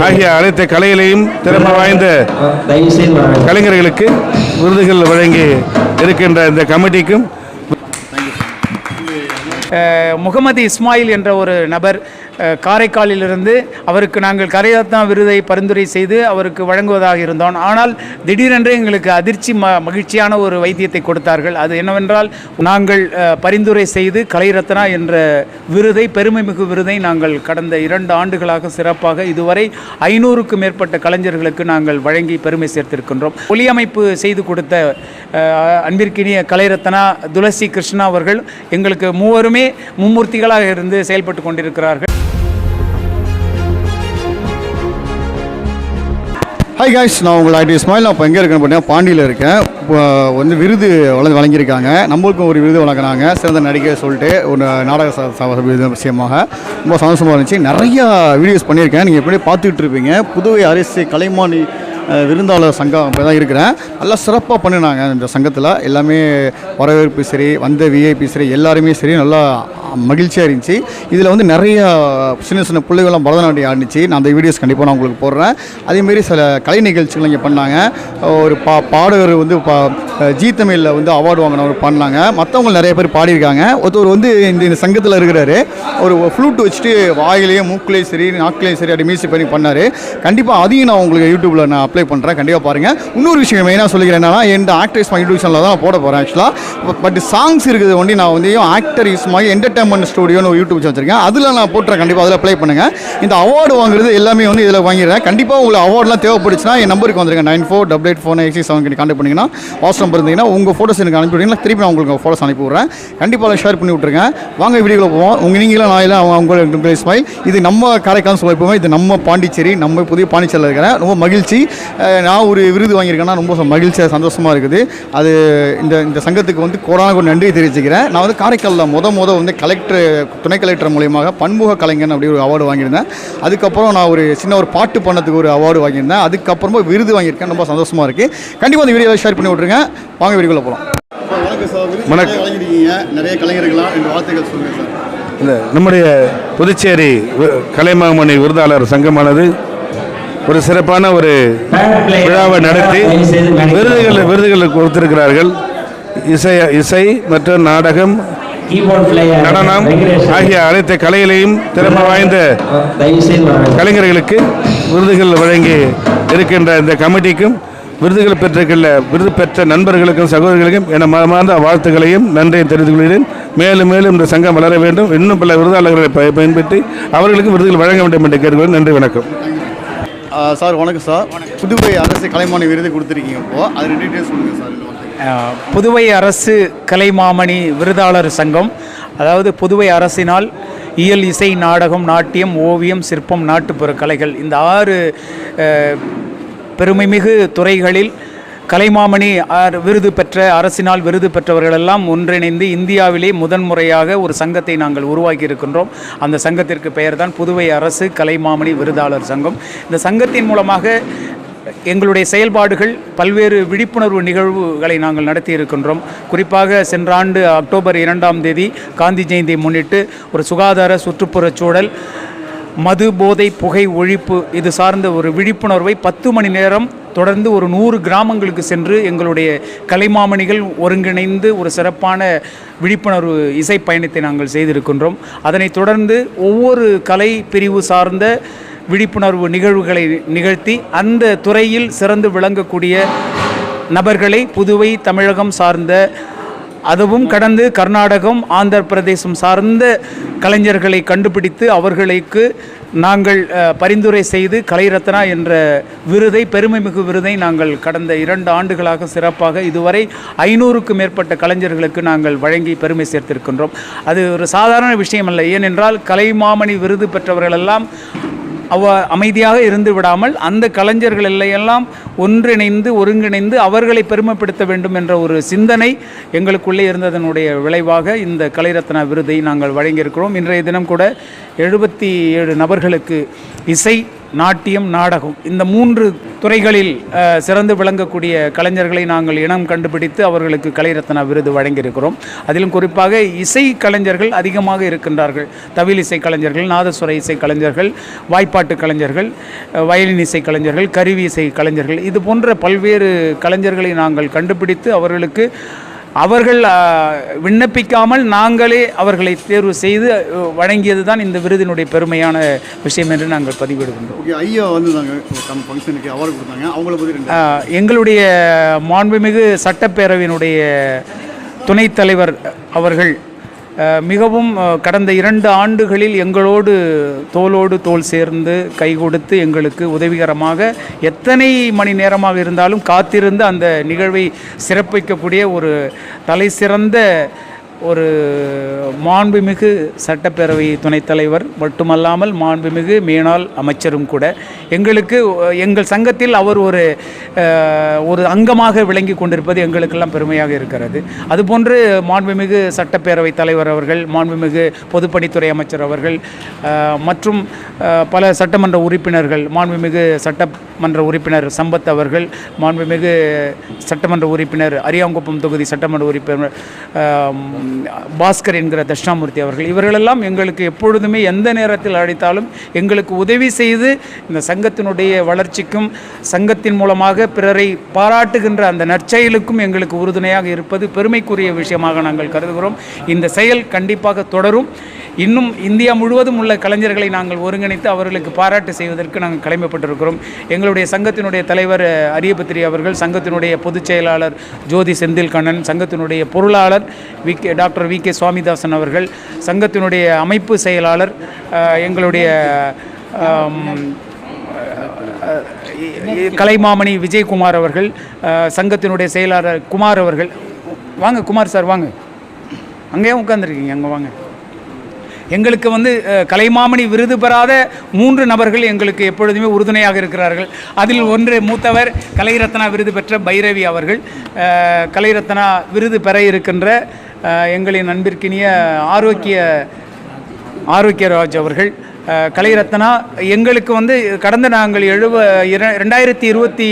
ஆகிய அனைத்து கலைகளையும் திறமை வாய்ந்த கலைஞர்களுக்கு விருதுகள் வழங்கி இருக்கின்ற இந்த கமிட்டிக்கும் முகமது இஸ்மாயில் என்ற ஒரு நபர் காரைக்காலிலிருந்து அவருக்கு நாங்கள் கரையாத்னா விருதை பரிந்துரை செய்து அவருக்கு வழங்குவதாக இருந்தோம். ஆனால் திடீரென்று எங்களுக்கு அதிர்ச்சி ம மகிழ்ச்சியான ஒரு வைத்தியத்தை கொடுத்தார்கள். அது என்னவென்றால் நாங்கள் பரிந்துரை செய்து கலைரத்னா என்ற விருதை பெருமைமிகு விருதை நாங்கள் கடந்த இரண்டு ஆண்டுகளாக சிறப்பாக இதுவரை ஐநூறுக்கும் மேற்பட்ட கலைஞர்களுக்கு நாங்கள் வழங்கி பெருமை சேர்த்திருக்கின்றோம். ஒலியமைப்பு செய்து கொடுத்த அஹ், அன்பிற்கினிய கலைரத்னா துளசி கிருஷ்ணா அவர்கள் எங்களுக்கு மூவருமே மும்மூர்த்திகளாக இருந்து செயல்பட்டு கொண்டிருக்கிறார்கள். ஹாய் காய்ஸ் நான் உங்கள் ஐடி ஸ்மைல் நான் இப்போ எங்கே இருக்கேன்னு பார்த்தீங்கன்னா பாண்டியில் இருக்கேன். இப்போ வந்து விருது வளர்ந்து வழங்கியிருக்காங்க. நம்மளுக்கும் ஒரு விருது வழங்கினாங்க. சிறந்த நடிகை சொல்லிட்டு ஒரு நாடக விருது விஷயமாக. ரொம்ப சந்தோஷமாக இருந்துச்சு. நிறையா வீடியோஸ் பண்ணியிருக்கேன். நீங்கள் எப்படி பார்த்துக்கிட்டு இருப்பீங்க. புதுவை அரசு கலைமானி விருந்தாளர் சங்கம் இப்போ தான் இருக்கிறேன். நல்லா சிறப்பாக பண்ணினாங்க இந்த சங்கத்தில். எல்லாமே வரவேற்பு சரி வந்த விஐபி சரி எல்லாருமே சரி. நல்லா மகிழ்ச்சியாக இருந்துச்சு. இதில் வந்து நிறைய சின்ன சின்ன பிள்ளைகள்லாம் பரதநாட்டியம் ஆடிச்சு நான் அந்த வீடியோஸ் கண்டிப்பாக நான் உங்களுக்கு போடுறேன். அதேமாரி சில கலை நிகழ்ச்சிகள் இங்கே பண்ணாங்க. ஒரு பா பாடகர் வந்து பா ஜி தமிழில் வந்து அவார்டு வாங்கினவர் பண்ணாங்க. மற்றவங்க நிறைய பேர் பாடியிருக்காங்க. ஒருத்தர் வந்து இந்த இந்த சங்கத்தில் இருக்கிறாரு. ஒரு ஃப்ளூட் வச்சுட்டு வாயிலையும் மூக்குலேயும் சரி நாக்குலேயும் சரி அப்படி மியூசிக் பண்ணி பண்ணார். கண்டிப்பாக அதையும் நான் உங்களுக்கு யூடியூப்பில் நான் அப்ளை பண்ணுறேன் கண்டிப்பாக பாருங்கள் இன்னொரு விஷயம் மெயினாக சொல்லிக்கிறேன் என்னன்னா என் ஆக்டர்ஸ் யூடியூப் சேனலில் தான் நான் போட போகிறேன் ஆக்சுவலாக பட் சாங்ஸ் இருக்குது ஒண்டி நான் வந்து ஆக்டர் இஸ் மாதிரி என்டர்டைன்மெண்ட் ஸ்டுடியோன்னு யூடியூப் வச்சிருக்கேன். அதில் நான் போட்டுறேன். கண்டிப்பாக அதில் ப்ளே பண்ணுங்கள் இந்த அவார்டு வாங்குறது எல்லாமே வந்து இதில் வாங்கிடுறேன். கண்டிப்பாக உங்களுக்கு அவார்ட்லாம் தேவைப்படுச்சுன்னா என் நம்பருக்கு வந்துருங்க. Nine four double eight four eight six seven contact பண்ணிங்கன்னா வாட்ஸ் நம்பர் இருந்தீங்கன்னா உங்கள் ஃபோட்டோஸ் எனக்கு அனுப்பி விட்டீங்கன்னா திருப்பி நான் உங்களுக்கு ஃபோட்டோஸ் அனுப்பி விட்றேன். கண்டிப்பாக ஷேர் பண்ணி விட்ருங்க வாங்க வீடியோவில் போவோம். உங்கள் நீங்களும் நான் இல்லை அவங்க அவங்க ஸ்மைல் இது நம்ம காரைக்கால் சொல்லிப்போமே இது நம்ம பாண்டிச்சேரி நம்ம புதிய பாண்டிச்சேரியில் இருக்கிறேன் ரொம்ப மகிழ்ச்சி. நான் ஒரு விருது வாங்கியிருக்கேன்னா ரொம்ப ச- மகிழ்ச்சியாக சந்தோஷமாக இருக்குது. அது இந்த இந்த சங்கத்துக்கு வந்து கோடான நன்றி தெரிவிச்சுக்கிறேன். நான் வந்து காரைக்காலில் முத முத வந்து கலெக்டர் துணை கலெக்டர் மூலியமாக பன்முக கலைஞன் அப்படி ஒரு அவார்டு வாங்கியிருந்தேன். அதுக்கப்புறம் நான் ஒரு சின்ன ஒரு பாட்டு பண்ணதுக்கு ஒரு அவார்டு வாங்கியிருந்தேன். அதுக்கப்புறமா விருது வாங்கியிருக்கேன். ரொம்ப சந்தோஷமாக இருக்குது கண்டிப்பாக அந்த வீடியோவை ஷேர் பண்ணி விட்ருங்க வாங்க வீடியோவில் போகலாம் வணக்கம் நிறைய கலைஞர்களாம் ரெண்டு வார்த்தைகள் சொல்லுங்கள் சார். இந்த நம்முடைய புதுச்சேரி கலைமாமணி விருதாளர் சங்கமானது ஒரு சிறப்பான ஒரு விழாவை நடத்தி விருதுகள் விருதுகள் கொடுத்திருக்கிறார்கள். இசை இசை மற்றும் நாடகம் நடனம் ஆகிய அனைத்து கலைகளையும் திறமை வாய்ந்த கலைஞர்களுக்கு விருதுகள் வழங்கி இருக்கின்ற இந்த கமிட்டிக்கும் விருதுகள் பெற்றிருக்கின்ற விருது பெற்ற நண்பர்களுக்கும் சகோதரிகளுக்கும் என மனமார்ந்த வாழ்த்துக்களையும் நன்றியும் தெரிவித்துக் கொள்கிறேன். மேலும் மேலும் இந்த சங்கம் வளர வேண்டும். இன்னும் பல விருதாளர்களை ப- பயன்படுத்தி அவர்களுக்கு விருதுகள் வழங்க வேண்டும் என்று கேட்கிறேன் நன்றி வணக்கம். சார் வணக்கம் சார். புதுவை அரசு கலைமானி விருது கொடுத்துருக்கீங்க இப்போ. அது டீட்டெயில்ஸ் சொல்லுங்கள் சார் புதுவை அரசு கலைமாமணி விருதாளர் சங்கம் அதாவது புதுவை அரசினால் இயல் இசை நாடகம் நாட்டியம் ஓவியம் சிற்பம் நாட்டுப்புற கலைகள் இந்த ஆறு பெருமைமிகு துறைகளில் கலைமாமணி ஆர் விருது பெற்ற அரசினால் விருது பெற்றவர்களெல்லாம் ஒன்றிணைந்து இந்தியாவிலே முதன்முறையாக ஒரு சங்கத்தை நாங்கள் உருவாக்கி இருக்கின்றோம். அந்த சங்கத்திற்கு பெயர்தான் புதுவை அரசு கலைமாமணி விருதாளர் சங்கம். இந்த சங்கத்தின் மூலமாக எங்களுடைய செயல்பாடுகள் பல்வேறு விழிப்புணர்வு நிகழ்வுகளை நாங்கள் நடத்தி இருக்கின்றோம் குறிப்பாக சென்ற ஆண்டு அக்டோபர் இரண்டாம் தேதி காந்தி ஜெயந்தியை முன்னிட்டு ஒரு சுகாதார சுற்றுப்புறச் சூழல் மது போதை புகை ஒழிப்பு இது சார்ந்த ஒரு விழிப்புணர்வை பத்து மணி நேரம் தொடர்ந்து ஒரு நூறு கிராமங்களுக்கு சென்று எங்களுடைய கலைமாமணிகள் ஒருங்கிணைந்து ஒரு சிறப்பான விழிப்புணர்வு இசை பயணத்தை நாங்கள் செய்திருக்கின்றோம். அதனைத் தொடர்ந்து ஒவ்வொரு கலை பிரிவு சார்ந்த விழிப்புணர்வு நிகழ்வுகளை நிகழ்த்தி அந்த துறையில் சிறந்து விளங்கக்கூடிய நபர்களை புதுவை தமிழகம் சார்ந்த அதுவும் கடந்து கர்நாடகம் ஆந்திர பிரதேசம் சார்ந்த கலைஞர்களை கண்டுபிடித்து அவர்களுக்கு நாங்கள் பரிந்துரை செய்து கலைரத்னா என்ற விருதை பெருமைமிகு விருதை நாங்கள் கடந்த இரண்டு ஆண்டுகளாக சிறப்பாக இதுவரை ஐநூறுக்கும் மேற்பட்ட கலைஞர்களுக்கு நாங்கள் வழங்கி பெருமை சேர்த்திருக்கின்றோம். அது ஒரு சாதாரண விஷயம் அல்ல ஏனென்றால் கலைமாமணி விருது பெற்றவர்களெல்லாம் அவ அமைதியாக இருந்து விடாமல் அந்த கலைஞர்கள் எல்லையெல்லாம் ஒன்றிணைந்து ஒருங்கிணைந்து அவர்களை பெருமைப்படுத்த வேண்டும் என்ற ஒரு சிந்தனை எங்களுக்குள்ளே இருந்ததனுடைய விளைவாக இந்த கலைரத்னா விருதை நாங்கள் வழங்கியிருக்கிறோம். இன்றைய தினம் கூட எழுபத்தி ஏழு நபர்களுக்கு இசை நாட்டியம் நாடகம். இந்த மூன்று துறைகளில் சிறந்து விளங்கக்கூடிய கலைஞர்களை நாங்கள் இனம் கண்டுபிடித்து அவர்களுக்கு கலைரத்னா விருது வழங்கியிருக்கிறோம். அதிலும் குறிப்பாக இசை கலைஞர்கள் அதிகமாக இருக்கின்றார்கள். தவில் இசை கலைஞர்கள் நாதஸ்வர இசை கலைஞர்கள் வாய்ப்பாட்டு கலைஞர்கள் வயலின் இசை கலைஞர்கள் கருவி இசை கலைஞர்கள். இது போன்ற பல்வேறு கலைஞர்களை நாங்கள் கண்டுபிடித்து அவர்களுக்கு அவர்கள் விண்ணப்பிக்காமல் நாங்களே அவர்களை தேர்வு செய்து வழங்கியது தான் இந்த விருதினுடைய பெருமையான விஷயம் என்று நாங்கள் பதிவிடுகின்றோம். ஓகே ஐயா வந்து அவார்டு கொடுத்தாங்க. அவங்கள பற்றி எங்களுடைய மாண்புமிகு சட்டப்பேரவையினுடைய துணைத் தலைவர் அவர்கள் மிகவும் கடந்த இரண்டு ஆண்டுகளில் எங்களோடு தோளோடு தோல் சேர்ந்து கை கொடுத்து எங்களுக்கு உதவிகரமாக எத்தனை மணி நேரமாக இருந்தாலும் காத்திருந்து அந்த நிகழ்வை சிறப்பிக்கக்கூடிய ஒரு தலை சிறந்த ஒரு மாண்புமிகு சட்டப்பேரவை துணைத் தலைவர் மட்டுமல்லாமல் மாண்புமிகு மேனாள் அமைச்சரும் கூட. எங்களுக்கு எங்கள் சங்கத்தில் அவர் ஒரு ஒரு அங்கமாக விளங்கி கொண்டிருப்பது எங்களுக்கெல்லாம் பெருமையாக இருக்கிறது. அதுபோன்று மாண்புமிகு சட்டப்பேரவை தலைவர் அவர்கள் மாண்புமிகு பொதுப்பணித்துறை அமைச்சர் அவர்கள் மற்றும் பல சட்டமன்ற உறுப்பினர்கள் மாண்புமிகு சட்டமன்ற உறுப்பினர் சம்பத் அவர்கள் மாண்புமிகு சட்டமன்ற உறுப்பினர் அரியாங்குப்பம் தொகுதி சட்டமன்ற உறுப்பினர் பாஸ்கர் என்கிற தட்சிணாமூர்த்தி அவர்கள். இவர்களெல்லாம் எங்களுக்கு எப்பொழுதுமே எந்த நேரத்தில் அழைத்தாலும் எங்களுக்கு உதவி செய்து இந்த சங்கத்தினுடைய வளர்ச்சிக்கும் சங்கத்தின் மூலமாக பிறரை பாராட்டுகின்ற அந்த நற்செயலுக்கும் எங்களுக்கு உறுதுணையாக இருப்பது பெருமைக்குரிய விஷயமாக நாங்கள் கருதுகிறோம். இந்த செயல் கண்டிப்பாக தொடரும். இன்னும் இந்தியா முழுவதும் உள்ள கலைஞர்களை நாங்கள் ஒருங்கிணைத்து அவர்களுக்கு பாராட்டு செய்வதற்கு நாங்கள் கிளம்பப்பட்டிருக்கிறோம் எங்களுடைய சங்கத்தினுடைய தலைவர் அரியபத்திரி அவர்கள் சங்கத்தினுடைய பொதுச் செயலாளர் ஜோதி செந்தில்கண்ணன் சங்கத்தினுடைய பொருளாளர் V K doctor V K Swamidasan அவர்கள் சங்கத்தினுடைய அமைப்பு செயலாளர் எங்களுடைய கலைமாமணி விஜயகுமார் அவர்கள் சங்கத்தினுடைய செயலாளர் குமார் அவர்கள். வாங்க குமார் சார் வாங்க. அங்கேயே உட்காந்துருக்கீங்க அங்கே வாங்க. எங்களுக்கு வந்து கலைமாமணி விருது பெறாத மூன்று நபர்கள் எங்களுக்கு எப்பொழுதுமே உறுதுணையாக இருக்கிறார்கள். அதில் ஒன்று மூத்தவர் கலைரத்னா விருது பெற்ற பைரவி அவர்கள். கலைரத்னா விருது பெற இருக்கின்ற எங்களின் அன்பிற்கினிய ஆரோக்கிய ஆரோக்கியராஜ் அவர்கள். கலைரத்னா எங்களுக்கு வந்து கடந்த நாங்கள் எழுப இர- ரெண்டாயிரத்தி இருபத்தி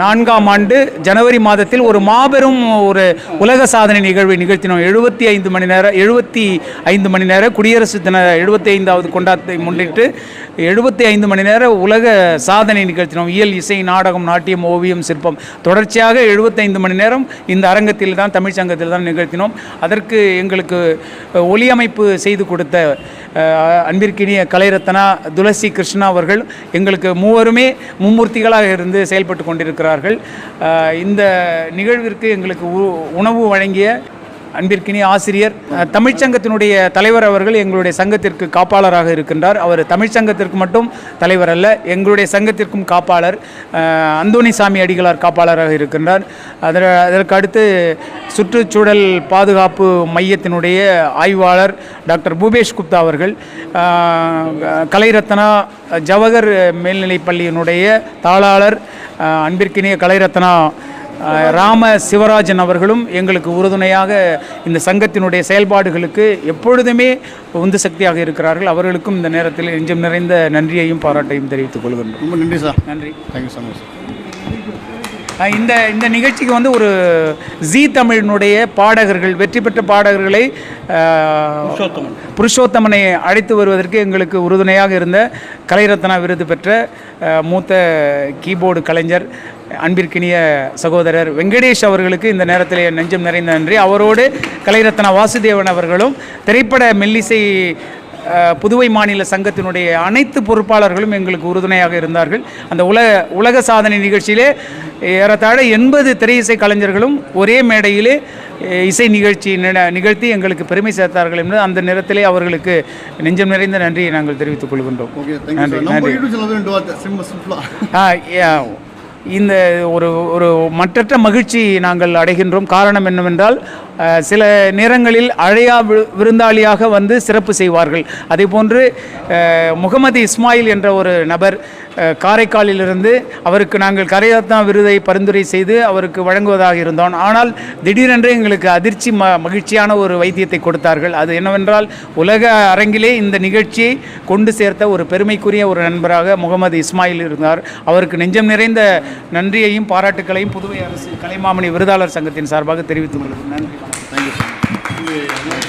நான்காம் ஆண்டு ஜனவரி மாதத்தில் ஒரு மாபெரும் ஒரு உலக சாதனை நிகழ்வை நிகழ்த்தினோம். எழுபத்தி ஐந்து மணி நேரம் எழுபத்தி ஐந்து மணி நேரம் குடியரசு தின எழுபத்தி ஐந்தாவது கொண்டாட்டத்தை முன்னிட்டு எழுபத்தி ஐந்து மணி நேரம் உலக சாதனை நிகழ்த்தினோம். இயல் இசை நாடகம் நாட்டியம் ஓவியம் சிற்பம். தொடர்ச்சியாக எழுபத்தைந்து மணி நேரம் இந்த அரங்கத்தில் தான் தமிழ்ச்சங்கத்தில் தான் நிகழ்த்தினோம். அதற்கு எங்களுக்கு ஒளியமைப்பு செய்து கொடுத்த அன்பிற்கினிய கலைரத்னா துளசி கிருஷ்ணா அவர்கள் எங்களுக்கு மூவருமே மும்மூர்த்திகளாக இருந்து செயல்பட்டு கொண்டிருக்கிறார்கள். இந்த நிகழ்விற்கு எங்களுக்கு உணவு வழங்கிய அன்பிற்கினி ஆசிரியர் தமிழ்ச்சங்கத்தினுடைய தலைவர் அவர்கள் எங்களுடைய சங்கத்திற்கு காப்பாளராக இருக்கின்றார். அவர் தமிழ்ச்சங்கத்திற்கு மட்டும் தலைவர் அல்ல எங்களுடைய சங்கத்திற்கும் காப்பாளர் அஹ், அந்தோணிசாமி அடிகளார் காப்பாளராக இருக்கின்றார். அதற்கு அதற்கு அடுத்து சுற்றுச்சூழல் பாதுகாப்பு மையத்தினுடைய ஆய்வாளர் டாக்டர் பூபேஷ் குப்தா அவர்கள் கலைரத்னா ஜவஹர் மேல்நிலைப் பள்ளியினுடைய தாளாளர் அன்பிற்கினிய கலைரத்னா ராம சிவராஜன் அவர்களும் எங்களுக்கு உறுதுணையாக இந்த சங்கத்தினுடைய செயல்பாடுகளுக்கு எப்பொழுதுமே உந்து சக்தியாக இருக்கிறார்கள். அவர்களுக்கும் இந்த நேரத்தில் நெஞ்சம் நிறைந்த நன்றியையும் பாராட்டையும் தெரிவித்துக் கொள்கின்றோம். ரொம்ப நன்றி சார். நன்றி. தேங்க்யூ ஸோ மச் இந்த இந்த நிகழ்ச்சிக்கு வந்து ஒரு ஜீ தமிழினுடைய பாடகர்கள் வெற்றி பெற்ற பாடகர்களை புருஷோத்தமனை. அழைத்து வருவதற்கு எங்களுக்கு உறுதுணையாக இருந்த கலைரத்னா விருது பெற்ற மூத்த கீபோர்டு கலைஞர் அன்பிற்கினிய சகோதரர் வெங்கடேஷ் அவர்களுக்கு இந்த நேரத்தில் நெஞ்சம் நிறைந்த நன்றி. அவரோடு கலைரத்னா வாசுதேவன் அவர்களும் திரைப்பட மெல்லிசை புதுவை மாநில சங்கத்தினுடைய அனைத்து பொறுப்பாளர்களும் எங்களுக்கு உறுதுணையாக இருந்தார்கள். அந்த உலக உலக சாதனை நிகழ்ச்சியிலே ஏறத்தாழ எண்பது திரையிசை கலைஞர்களும் ஒரே மேடையிலே இசை நிகழ்ச்சி நிகழ்த்தி எங்களுக்கு பெருமை சேர்த்தார்கள் என்று அந்த நேரத்திலே அவர்களுக்கு நெஞ்சம் நிறைந்த நன்றியை நாங்கள் தெரிவித்துக் கொள்கின்றோம். நன்றி நன்றி. இந்த ஒரு ஒரு மற்றற்ற மகிழ்ச்சி நாங்கள் அடைகின்றோம். காரணம் என்னவென்றால் சில நேரங்களில் அழையா விருந்தாளியாக வந்து சிறப்பு செய்வார்கள். அதே போன்று முகமது இஸ்மாயில் என்ற ஒரு நபர் காரைக்காலிலிருந்து அவருக்கு நாங்கள் கரையாத்தா விருதை பரிந்துரை செய்து அவருக்கு வழங்குவதாக இருந்தோம். ஆனால் திடீரென்று எங்களுக்கு அதிர்ச்சி ம மகிழ்ச்சியான ஒரு வைத்தியத்தை கொடுத்தார்கள். அது என்னவென்றால் உலக அரங்கிலே இந்த நிகழ்ச்சியை கொண்டு சேர்த்த ஒரு பெருமைக்குரிய ஒரு நண்பராக முகமது இஸ்மாயில் இருந்தார். அவருக்கு நெஞ்சம் நிறைந்த நன்றியையும் பாராட்டுக்களையும் புதுவை அரசு கலைமாமணி விருதாளர் சங்கத்தின் சார்பாக தெரிவித்துக் கொள்கிறேன். நன்றி. Hey,